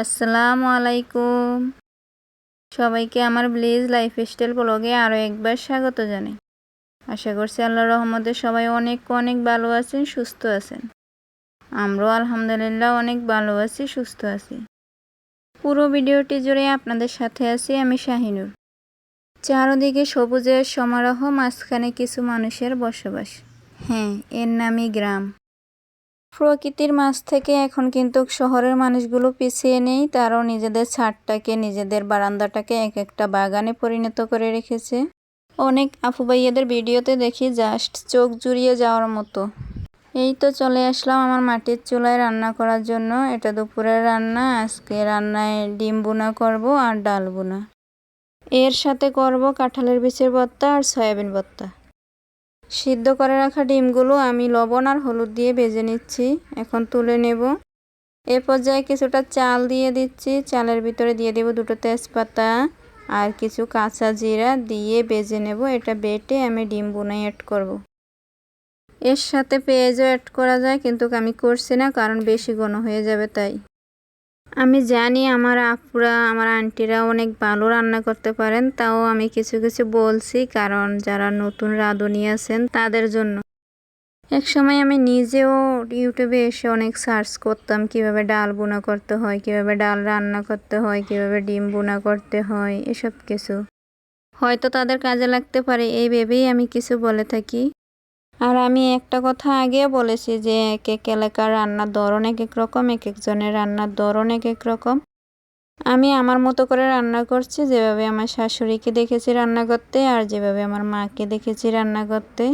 আসসালামু আলাইকুম। সবাইকে আমার ব্লিজ লাইফস্টাইল ব্লগে আরও একবার স্বাগত জানাই। আশা করছি আল্লাহ রহমতে সবাই অনেক অনেক ভালো আছেন, সুস্থ আছেন। আমরাও আলহামদুলিল্লাহ অনেক ভালো আছি, সুস্থ আছি। পুরো ভিডিওটি জুড়ে আপনাদের সাথে আছি আমি শাহিনুর। চারদিকে সবুজের সমারোহ, মাঝখানে কিছু মানুষের বসবাস। হ্যাঁ এর নামই গ্রাম। প্রকৃতির মাছ থেকে এখন কিন্তু শহরের মানুষগুলো পিছিয়ে নেই, তারাও নিজেদের ছাদটাকে, নিজেদের বারান্দাটাকে এক একটা বাগানে পরিণত করে রেখেছে। অনেক আফু ভাইয়াদের ভিডিওতে দেখি জাস্ট চোখ জুড়িয়ে যাওয়ার মতো। এই তো চলে আসলাম আমার মাটির চুলায় রান্না করার জন্য। এটা দুপুরের রান্না, আজকে রান্নায় ডিম বোনা করব আর ডাল বোনা এর সাথে করব কাঁঠালের বিচের ভর্তা আর সয়াবিন ভর্তা সিদ্ধ করে রাখা ডিমগুলো আমি লবণ আর হলুদ দিয়ে ভেজে নিচ্ছি। এখন তুলে নেব। এ পর্যায়ে কিছুটা চাল দিয়ে দিচ্ছি। চালের ভিতরে দিয়ে দেব দুটো তেজপাতা আর কিছু কাঁচা জিরা দিয়ে বেজে নেব। এটা বেটে আমি ডিম বুনাই অ্যাড করব। এর সাথে পেঁয়াজও অ্যাড করা যায়, কিন্তু আমি করছি না, কারণ বেশি ঘন হয়ে যাবে তাই। আমি জানি আমার আপুরা, আমার আন্টিরা অনেক ভালো রান্না করতে পারেন, তাও আমি কিছু কিছু বলছি কারণ যারা নতুন রাঁধুনি আছেন তাদের জন্য। এক সময় আমি নিজেও ইউটিউবে এসে অনেক সার্চ করতাম কীভাবে ডাল বোনা করতে হয়, কীভাবে ডাল রান্না করতে হয়, কীভাবে ডিম বোনা করতে হয়, এসব কিছু। হয়তো তাদের কাজে লাগতে পারে, এই ভেবেই আমি কিছু বলে থাকি। আর আমি একটা কথা আগেও বলেছি যে এক এক এলাকার রান্নার ধরন এক এক রকম এক একজনের রান্নার ধরন এক এক রকম। আমি আমার মতো করে রান্না করছি, যেভাবে আমার শাশুড়িকে দেখেছি রান্না করতে আর যেভাবে আমার মাকে দেখেছি রান্না করতে।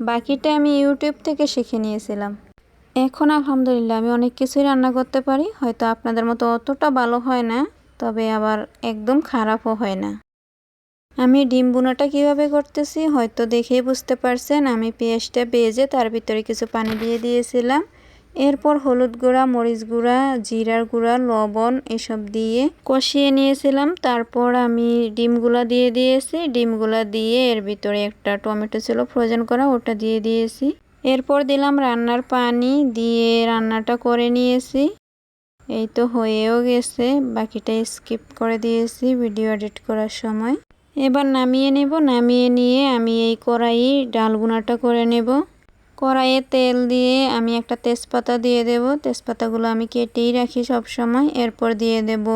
বাকিটা আমি ইউটিউব থেকে শিখে নিয়েছিলাম। এখন আলহামদুলিল্লাহ আমি অনেক কিছুই রান্না করতে পারি, হয়তো আপনাদের মতো অতটা ভালো হয় না, তবে আবার একদম খারাপও হয় না। আমি ডিম বুনাটা কীভাবে করতেছি হয়তো দেখেই বুঝতে পারছেন, আমি পেঁয়াজটা বেজে তার ভিতরে কিছু পানি দিয়ে দিয়েছিলাম। এরপর হলুদ গুঁড়া, মরিচ গুঁড়া, জিরার গুঁড়া, লবণ এসব দিয়ে কষিয়ে নিয়েছিলাম। তারপর আমি ডিমগুলা দিয়ে দিয়েছি। ডিমগুলা দিয়ে এর ভিতরে একটা টমেটো ছিল ফ্রোজেন করা, ওটা দিয়ে দিয়েছি। এরপর দিলাম রান্নার পানি, দিয়ে রান্নাটা করে নিয়েছি। এই তো হয়েও গেছে, বাকিটা স্কিপ করে দিয়েছি ভিডিও এডিট করার সময়। এবার নামিয়ে নেব। নামিয়ে নিয়ে আমি এই কড়াই ডাল গুনাটা করে নেব। কড়াইয়ে তেল দিয়ে আমি একটা তেজপাতা দিয়ে দেব। তেজপাতাগুলো আমি কেটেই রাখি সব সময় এরপর দিয়ে দেব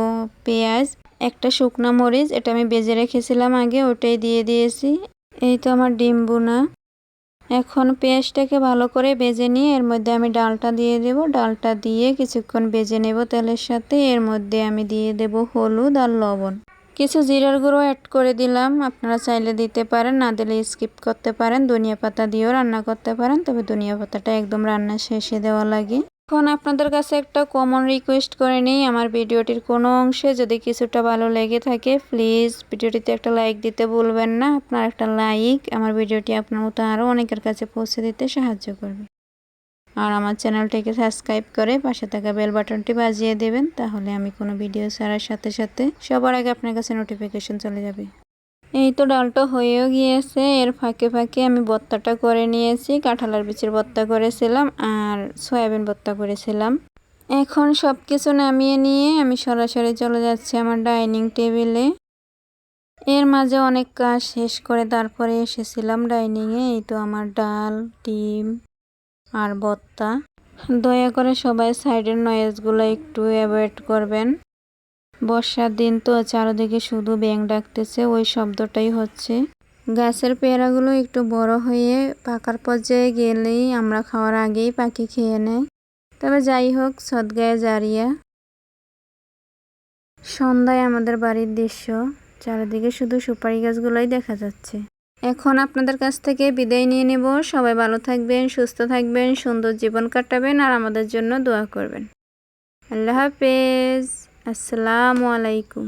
পেঁয়াজ, একটা শুকনো মরিচ, এটা আমি বেজে রেখেছিলাম আগে, ওটাই দিয়ে দিয়েছি। এই তো আমার ডিম বুনা এখন পেঁয়াজটাকে ভালো করে বেজে নিয়ে এর মধ্যে আমি ডালটা দিয়ে দেব। ডালটা দিয়ে কিছুক্ষণ বেজে নেব তেলের সাথে। এর মধ্যে আমি দিয়ে দেব হলুদ আর লবণ। কিছু জিরার গুঁড়ো অ্যাড করে দিলাম। আপনারা চাইলে দিতে পারেন, না দিলে স্কিপ করতে পারেন। ধনিয়া পাতা দিয়েও রান্না করতে পারেন, তবে ধনিয়া পাতাটা একদম রান্না শেষে দেওয়া লাগে। এখন আপনাদের কাছে একটা কমন রিকোয়েস্ট করে নিই। আমার ভিডিওটির কোনো অংশে যদি কিছুটা ভালো লেগে থাকে প্লিজ ভিডিওটিতে একটা লাইক দিতে ভুলবেন না। আপনার একটা লাইক আমার ভিডিওটি আপনার মতো আরও অনেকের কাছে পৌঁছে দিতে সাহায্য করবে। আর আমার চ্যানেলটিকে সাবস্ক্রাইব করে পাশে থাকা বেল বাটনটি বাজিয়ে দেবেন, তাহলে আমি কোনো ভিডিও ছাড়ার সাথে সাথে সবার আগে আপনার কাছে নোটিফিকেশন চলে যাবে। এই তো ডালটা হয়েও গিয়েছে, এর ফাঁকে ফাঁকে আমি বত্তাটা করে নিয়েছি, কাঁঠালার বিচির বত্তা করেছিলাম আর সয়াবিন বত্তা করেছিলাম। এখন সব কিছু নামিয়ে নিয়ে আমি সরাসরি চলে যাচ্ছি আমার ডাইনিং টেবিলে। এর মাঝে অনেক কাজ শেষ করে তারপরে এসেছিলাম ডাইনিংয়ে, এই তো আমার ডাল, ডিম আর বত্তা। দয়া করে সবাই সাইডের নয়েজগুলো একটু অ্যাভয়েড করবেন। বর্ষার দিন তো চারদিকে শুধু ব্যাং ডাকতেছে, ওই শব্দটাই হচ্ছে। গাছের পেয়ারাগুলো একটু বড় হয়ে পাকার পর্যায়ে গেলেই আমরা খাওয়ার আগেই পাখি খেয়ে নেয় তবে যাই হোক, সদগায়ে জারিয়া। সন্ধ্যায় আমাদের বাড়ির দৃশ্য, চারিদিকে শুধু সুপারি গাছগুলোই দেখা যাচ্ছে। এখন আপনাদের কাছ থেকে বিদায় নিয়ে নেব। সবাই ভালো থাকবেন, সুস্থ থাকবেন, সুন্দর জীবন কাটাবেন আর আমাদের জন্য দোয়া করবেন। আল্লাহ হাফেজ। আসসালামু আলাইকুম।